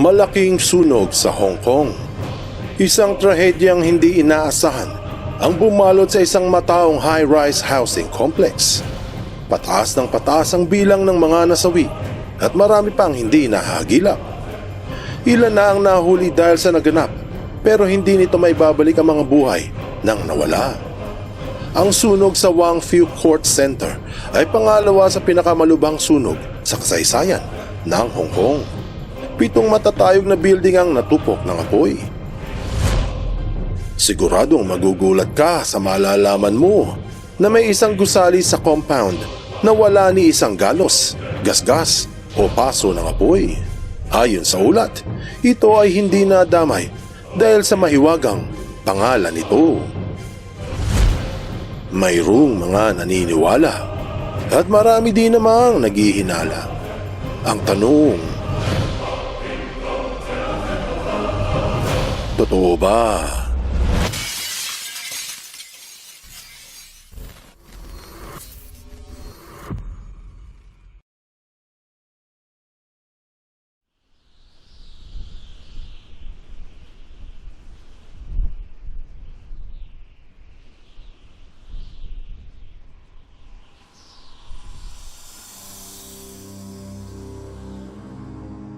Malaking sunog sa Hong Kong. Isang trahedyang hindi inaasahan ang bumalot sa isang mataong high-rise housing complex. Pataas ng pataas ang bilang ng mga nasawi at marami pang hindi nahagilap. Ilan na ang nahuli dahil sa naganap pero hindi nito may babalik ang mga buhay nang nawala. Ang sunog sa Wangfu Court Center ay pangalawa sa pinakamalubhang sunog sa kasaysayan ng Hong Kong. Pitong matatayog na building ang natupok ng apoy. Siguradong magugulat ka sa malalaman mo na may isang gusali sa compound na wala ni isang galos, gasgas o paso ng apoy. Ayon sa ulat, ito ay hindi nadamay dahil sa mahiwagang pangalan nito. Mayroong mga naniniwala at marami din namang naghihinala. Ang tanong, Totoo ba?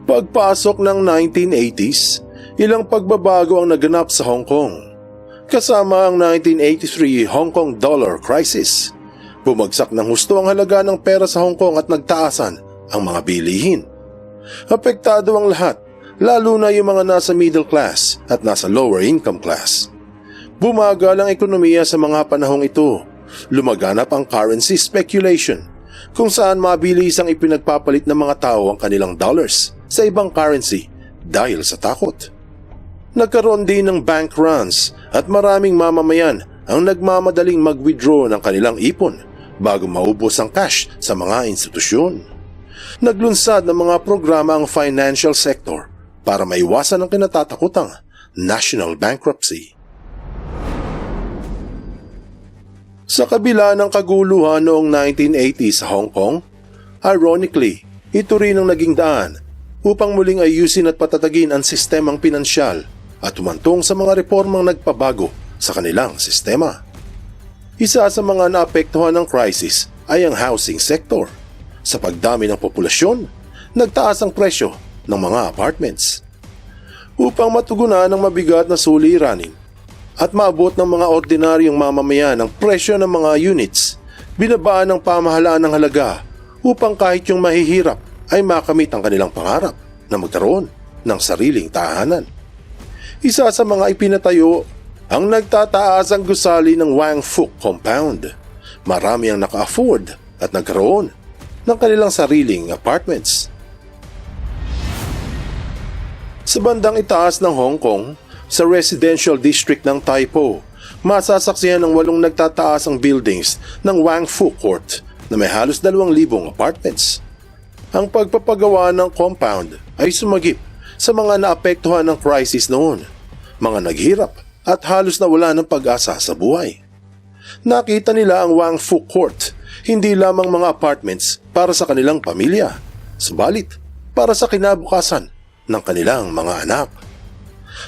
Pagpasok ng 1980s, ilang pagbabago ang naganap sa Hong Kong. Kasama ang 1983 Hong Kong dollar crisis. Bumagsak ng husto ang halaga ng pera sa Hong Kong at nagtaasan ang mga bilihin. Apektado ang lahat, lalo na yung mga nasa middle class at nasa lower income class. Bumagal ang ekonomiya sa mga panahong ito. Lumaganap ang currency speculation kung saan mabilis ang ipinagpapalit ng mga tao ang kanilang dollars sa ibang currency dahil sa takot. Nagkaroon din ng bank runs at maraming mamamayan ang nagmamadaling mag-withdraw ng kanilang ipon bago maubos ang cash sa mga institusyon. Naglunsad ng mga programa ang financial sector para maiwasan ang kinatatakutang national bankruptcy. Sa kabila ng kaguluhan noong 1980 sa Hong Kong, ironically, ito rin ang naging daan upang muling ayusin at patatagin ang sistemang pinansyal at humantong sa mga reformang nagpabago sa kanilang sistema. Isa sa mga naapektuhan ng crisis ay ang housing sector. Sa pagdami ng populasyon, nagtaas ang presyo ng mga apartments. Upang matugunan ang mabigat na suliranin at maabot ng mga ordinaryong mamamayan ang presyo ng mga units, binabaan ng pamahalaan ng halaga upang kahit yung mahihirap ay makamit ang kanilang pangarap na magkaroon ng sariling tahanan. Isa sa mga ipinatayo ang nagtataas ang gusali ng Wang Fuk Compound. Marami ang naka-afford at nagkaroon ng kanilang sariling apartments. Sa bandang itaas ng Hong Kong, sa residential district ng Taipo, masasaksihan ng walong nagtataas ang buildings ng Wang Fu Court na may halos 2,000 apartments. Ang pagpapagawa ng compound ay sumagip sa mga naapektuhan ng crisis noon, mga naghirap at halos nawala ng pag-asa sa buhay. Nakita nila ang Wang Fu Court, hindi lamang mga apartments para sa kanilang pamilya, subalit para sa kinabukasan ng kanilang mga anak.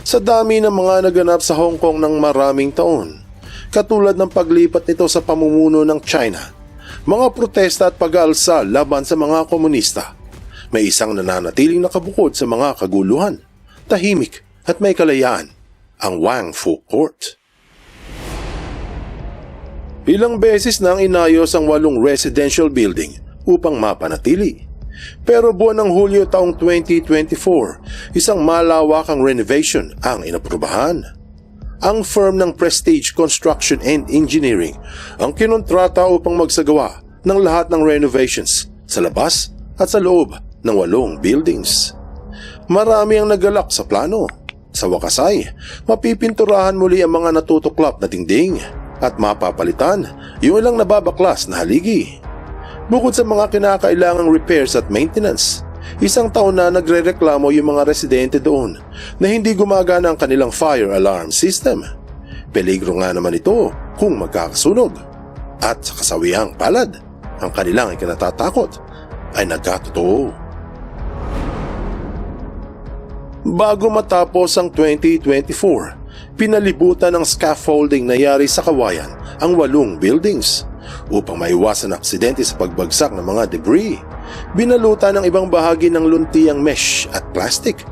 Sa dami ng mga naganap sa Hong Kong ng maraming taon, katulad ng paglipat nito sa pamumuno ng China, mga protesta at pag-aalsa laban sa mga komunista, may isang nananatiling nakabukod sa mga kaguluhan, tahimik at may kalayaan, ang Wang Fu Court. Ilang beses nang inayos ang walong residential building upang mapanatili. Pero buwan ng Hulyo taong 2024, isang malawakang renovation ang inaprubahan. Ang firm ng Prestige Construction and Engineering ang kinontrata upang magsagawa ng lahat ng renovations sa labas at sa loob ng walong buildings. Marami ang nagalak sa plano. Sa wakas ay, mapipinturahan muli ang mga natutuklap na dingding at mapapalitan yung ilang nababaklas na haligi. Bukod sa mga kinakailangang repairs at maintenance, isang taon na nagrereklamo yung mga residente doon na hindi gumagana ang kanilang fire alarm system. Peligro nga naman ito kung magkakasunog. At sa kasawihang palad, ang kanilang ikinatatakot ay nagkatotoo. Bago matapos ang 2024, pinalibutan ng scaffolding na yari sa kawayan ang walong buildings upang maiwasan aksidente sa pagbagsak ng mga debris. Binalutan ng ibang bahagi ng luntiang mesh at plastic.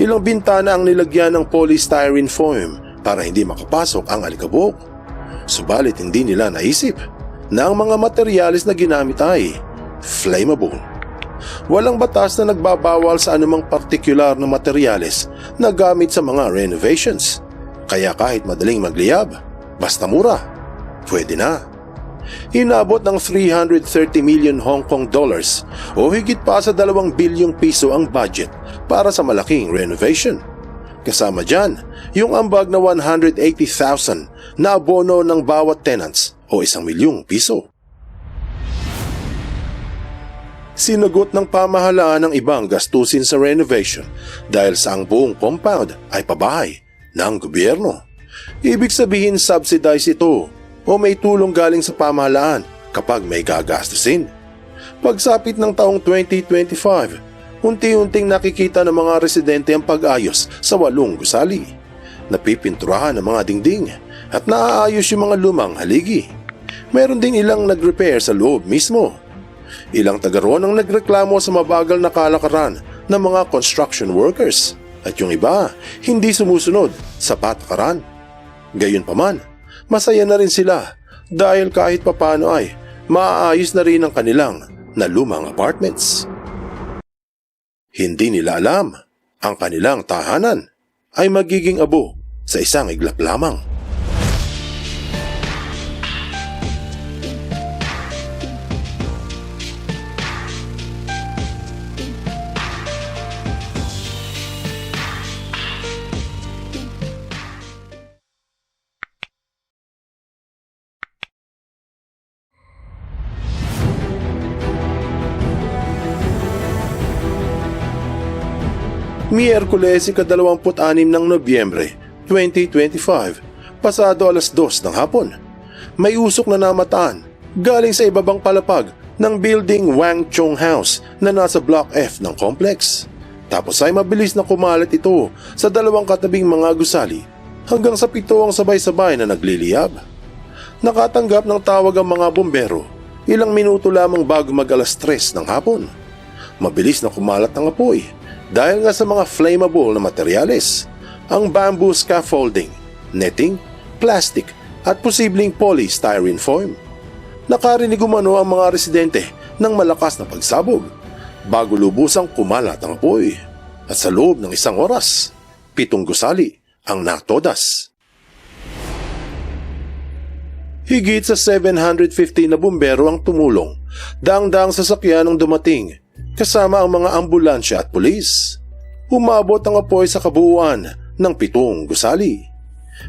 Ilang bintana ang nilagyan ng polystyrene foam para hindi makapasok ang alikabok. Subalit hindi nila naisip na ang mga materyales na ginamit ay flammable. Walang batas na nagbabawal sa anumang partikular na materyales na gamit sa mga renovations. Kaya kahit madaling magliyab, basta mura, pwede na. Inabot ng 330 million Hong Kong dollars o higit pa sa 2 bilyong piso ang budget para sa malaking renovation. Kasama dyan, yung ambag na 180,000 na abono ng bawat tenants o isang milyong piso. Sinagot ng pamahalaan ang ibang gastusin sa renovation dahil sa ang buong compound ay pabahay ng gobyerno. Ibig sabihin subsidize ito o may tulong galing sa pamahalaan kapag may gagastusin. Pagsapit ng taong 2025, unti-unting nakikita ng mga residente ang pag-ayos sa walong gusali. Napipinturahan ang mga dingding at naaayos yung mga lumang haligi. Meron ding ilang nag-repair sa loob mismo. Ilang taga roon ang nagreklamo sa mabagal na kalakaran ng mga construction workers at yung iba hindi sumusunod sa patakaran. Gayunpaman, masaya na rin sila dahil kahit papano ay maaayos na rin ang kanilang na lumang apartments. Hindi nila alam ang kanilang tahanan ay magiging abo sa isang iglap lamang. Miyerkules ikadalawamput-anim ng Nobyembre 2025, pasado alas dos ng hapon. May usok na namataan galing sa ibabang palapag ng building Wang Chong House na nasa Block F ng complex. Tapos ay mabilis na kumalat ito sa dalawang katabing mga gusali hanggang sa pito ang sabay-sabay na nagliliyab. Nakatanggap ng tawag ang mga bombero ilang minuto lamang bago mag alas tres ng hapon. Mabilis na kumalat ang apoy dahil nga sa mga flammable na materyales, ang bamboo scaffolding, netting, plastic at posibleng polystyrene foam. Nakarinig umano ang mga residente ng malakas na pagsabog bago lubusang kumalat ang apoy. At sa loob ng isang oras, pitong gusali ang natodas. Higit sa 750 na bumbero ang tumulong, daang-daang sasakyan ang dumating kasama ang mga ambulansya at pulis. Umabot ang apoy sa kabuuan ng pitong gusali.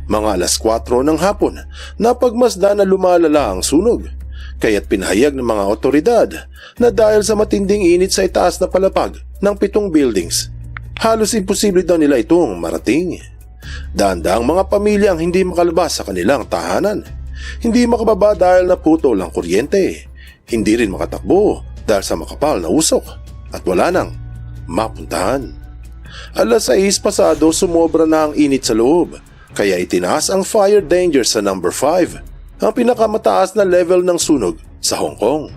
Mga alas 4 ng hapon, napagmasda na lumalala ang sunog. Kaya't pinahayag ng mga otoridad na dahil sa matinding init sa itaas na palapag ng pitong buildings, halos imposible daw nila itong marating. Daanda ang mga pamilya ang hindi makalabas sa kanilang tahanan. Hindi makababa dahil naputol ang kuryente. Hindi rin makatakbo dahil sa makapal na usok at wala nang mapuntahan. Alas 6 pasado sumobra na ang init sa loob kaya itinaas ang fire danger sa number 5, ang pinakamataas na level ng sunog sa Hong Kong.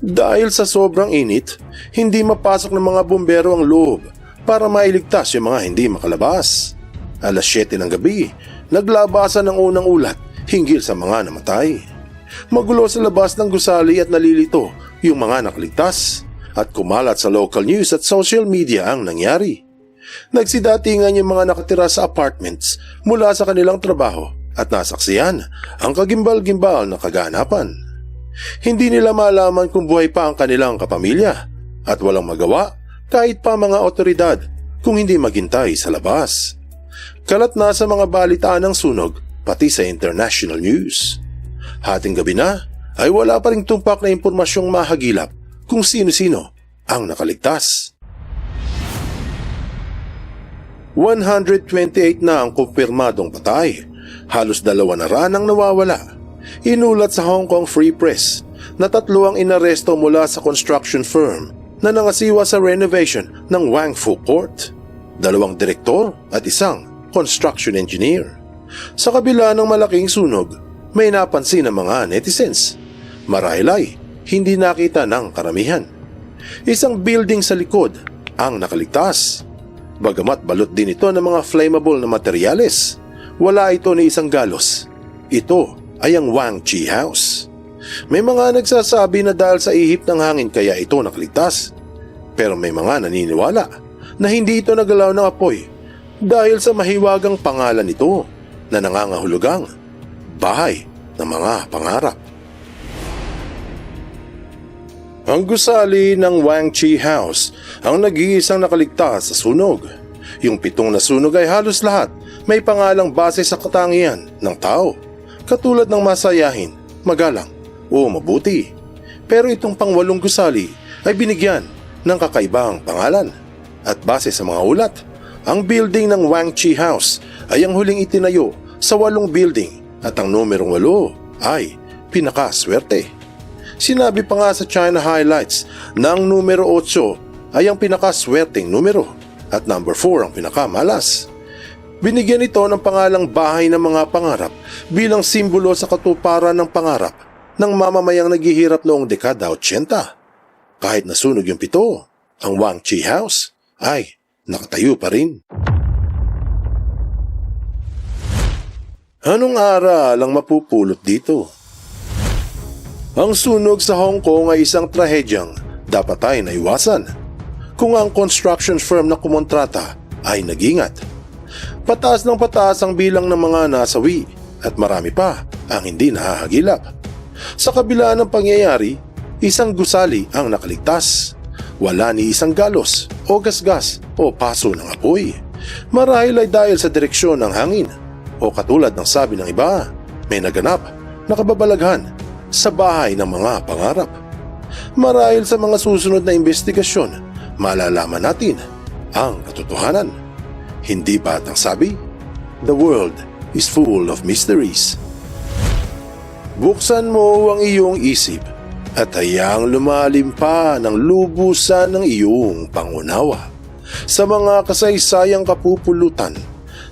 Dahil sa sobrang init, hindi mapasok ng mga bumbero ang loob para mailigtas yung mga hindi makalabas. Alas 7 ng gabi, naglabasan ng unang ulat hinggil sa mga namatay. Magulo sa labas ng gusali at nalilito yung mga nakaligtas at kumalat sa local news at social media ang nangyari. Nagsidatingan yung mga nakatira sa apartments mula sa kanilang trabaho at nasaksiyan ang kagimbal-gimbal na kaganapan. Hindi nila malaman kung buhay pa ang kanilang kapamilya at walang magawa kahit pa mga otoridad kung hindi maghintay sa labas. Kalat na sa mga balitaan ng sunog pati sa international news. Hating gabi na ay wala pa rin tumpak na impormasyong mahagilap kung sino-sino ang nakaligtas. 128 na ang kumpirmadong patay. Halos dalawa na ran ang nawawala. Inulat sa Hong Kong Free Press na tatlo ang inaresto mula sa construction firm na nangasiwa sa renovation ng Wang Fu Court. Dalawang direktor at isang construction engineer. Sa kabila ng malaking sunog, may napansin ng mga netizens. Marahil ay hindi nakita ng karamihan. Isang building sa likod ang nakaligtas. Bagamat balot din ito ng mga flammable na materyales, wala ito ni isang galos. Ito ay ang Wang Chi House. May mga nagsasabi na dahil sa ihip ng hangin kaya ito nakaligtas. Pero may mga naniniwala na hindi ito nagalaw ng apoy dahil sa mahiwagang pangalan nito na nangangahulugang bahay ng mga pangarap. Ang gusali ng Wang Chi House ang nag-iisang nakaligtas sa sunog. Yung pitong nasunog ay halos lahat may pangalang base sa katangian ng tao. Katulad ng masayahin, magalang o mabuti. Pero itong pangwalong gusali ay binigyan ng kakaibang pangalan. At base sa mga ulat, ang building ng Wang Chi House ay ang huling itinayo sa walong building at ang numerong walo ay pinakaswerte. Sinabi pa nga sa China Highlights na ang numero 8 ay ang pinakaswerteng numero at number 4 ang pinakamalas. Binigyan ito ng pangalang bahay ng mga pangarap bilang simbolo sa katuparan ng pangarap ng mamamayang naghihirap noong dekada 80. Kahit nasunog yung pito, ang Wang Chi House ay nakatayo pa rin. Anong aral ang mapupulot dito? Ang sunog sa Hong Kong ay isang trahedyang dapat ay naiwasan kung ang construction firm na kumontrata ay nagingat. Pataas ng pataas ang bilang ng mga nasawi at marami pa ang hindi nahahagilap. Sa kabila ng pangyayari, isang gusali ang nakaligtas. Wala ni isang galos o gasgas o paso ng apoy. Marahil ay dahil sa direksyon ng hangin o katulad ng sabi ng iba, may naganap na kababalaghan sa bahay ng mga pangarap. Marahil sa mga susunod na investigasyon, malalaman natin ang katotohanan. Hindi ba ang sabi? The world is full of mysteries. Buksan mo ang iyong isip at hayaang lumalim pa ng lubusan ng iyong pangunawa sa mga kasaysayang kapupulutan